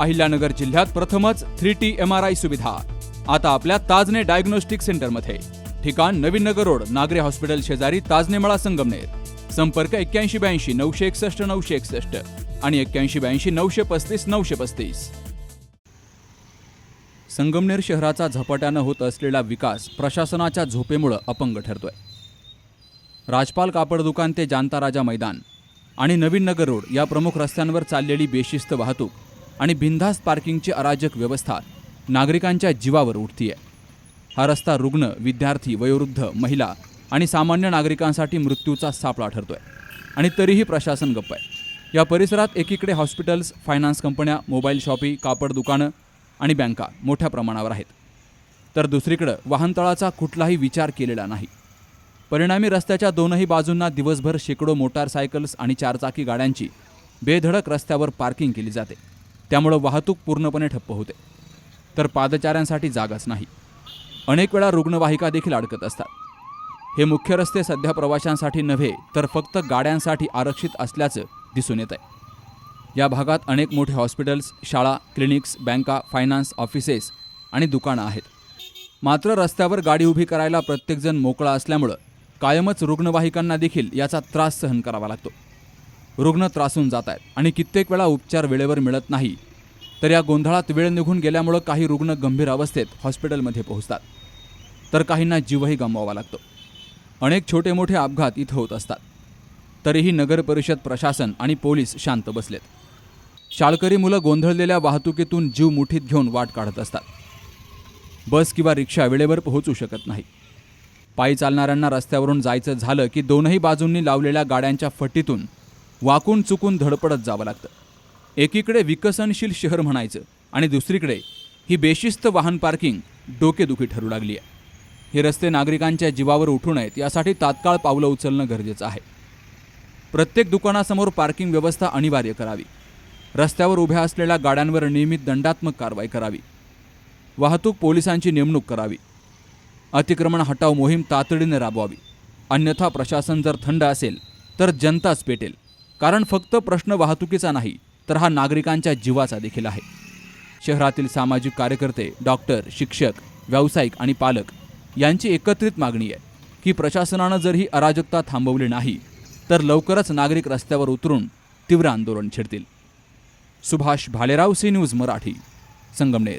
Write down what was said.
अहिल्यानगर जिल्ह्यात प्रथमच three T M R I सुविधा. आता आपल्या ताजने डायग्नोस्टिक सेंटरमध्ये. ठिकाण नवीन नगर रोड नागरे हॉस्पिटल शेजारी ताजने मळा संगमनेर. संपर्क एक्क्याऐंशी ब्याऐंशी नऊशे एकसष्ट नऊशे एकसष्ट आणि एक्क्याऐंशी ब्याऐंशी नऊशे पस्तीस नऊशे पस्तीस. संगमनेर शहराचा झपाट्यानं होत असलेला विकास प्रशासनाच्या झोपेमुळं अपंग ठरतोय. राजपाल कापड दुकान ते जानता राजा मैदान आणि नवीन नगर रोड या प्रमुख रस्त्यांवर चाललेली बेशिस्त वाहतूक आणि बिनधास्त पार्किंगची अराजक व्यवस्था नागरिकांच्या जीवावर उठतीये. हा रस्ता रुग्ण विद्यार्थी वयोवृद्ध महिला आणि सामान्य नागरिकांसाठी मृत्यूचा सापळा ठरतोय. आणि तरीही प्रशासन गप्प आहे. या परिसरात एकीकडे हॉस्पिटल्स फायनान्स कंपन्या मोबाईल शॉपी कापड दुकानं आणि बँका मोठ्या प्रमाणावर आहेत. तर दुसरीकडं वाहनतळाचा कुठलाही विचार केलेला नाही. परिणामी रस्त्याच्या दोनही बाजूंना दिवसभर शेकडो मोटारसायकल्स आणि चारचाकी गाड्यांची बेधडक रस्त्यावर पार्किंग केली जाते. त्यामुळं वाहतूक पूर्णपणे ठप्प होते. तर पादचाऱ्यांसाठी जागाच नाही. अनेक वेळा रुग्णवाहिका देखील अडकत असतात. हे मुख्य रस्ते सध्या प्रवाशांसाठी नव्हे तर फक्त गाड्यांसाठी आरक्षित असल्याचं दिसून येत आहे या भागात अनेक मोठे हॉस्पिटल्स शाळा क्लिनिक्स बँका फायनान्स ऑफिसेस आणि दुकानं आहेत. मात्र रस्त्यावर गाडी उभी करायला प्रत्येकजण मोकळा असल्यामुळं कायमच रुग्णवाहिकांना देखील याचा त्रास सहन करावा लागतो. रुग्ण त्रासून जात आहेत आणि कित्येक वेळा उपचार वेळेवर मिळत नाही. तर या गोंधळात वेळ निघून गेल्यामुळं काही रुग्ण गंभीर अवस्थेत हॉस्पिटलमध्ये पोहोचतात. तर काहींना जीवही गमवावा लागतो. अनेक छोटे मोठे अपघात इथं होत असतात. तरीही नगर परिषद प्रशासन आणि पोलीस शांत बसलेत. शाळकरी मुलं गोंधळलेल्या वाहतुकीतून जीव मुठीत घेऊन वाट काढत असतात. बस किंवा रिक्षा वेळेवर पोहोचू शकत नाही. पायी चालणाऱ्यांना रस्त्यावरून जायचं झालं की दोनही बाजूंनी लावलेल्या गाड्यांच्या फटीतून वाकून चुकून धडपडत जावं लागतं. एकीकडे विकसनशील शहर म्हणायचं आणि दुसरीकडे ही बेशिस्त वाहन पार्किंग डोकेदुखी ठरू लागली आहे. हे रस्ते नागरिकांच्या जीवावर उठू नयेत यासाठी तात्काळ पावलं उचलणं गरजेचं आहे. प्रत्येक दुकानासमोर पार्किंग व्यवस्था अनिवार्य करावी. रस्त्यावर उभ्या असलेल्या गाड्यांवर नियमित दंडात्मक कारवाई करावी. वाहतूक पोलिसांची नेमणूक करावी. अतिक्रमण हटाव मोहीम तातडीने राबवावी. अन्यथा प्रशासन जर थंड असेल तर जनताच पेटेल. कारण फक्त प्रश्न वाहतुकीचा नाही तर हा नागरिकांच्या जीवाचा देखील आहे. शहरातील सामाजिक कार्यकर्ते डॉक्टर शिक्षक व्यावसायिक आणि पालक यांची एकत्रित मागणी आहे की प्रशासनानं जर ही अराजकता थांबवली नाही तर लवकरच नागरिक रस्त्यावर उतरून तीव्र आंदोलन छेडतील. Subhash Bhalerao C news Marathi Sangamner.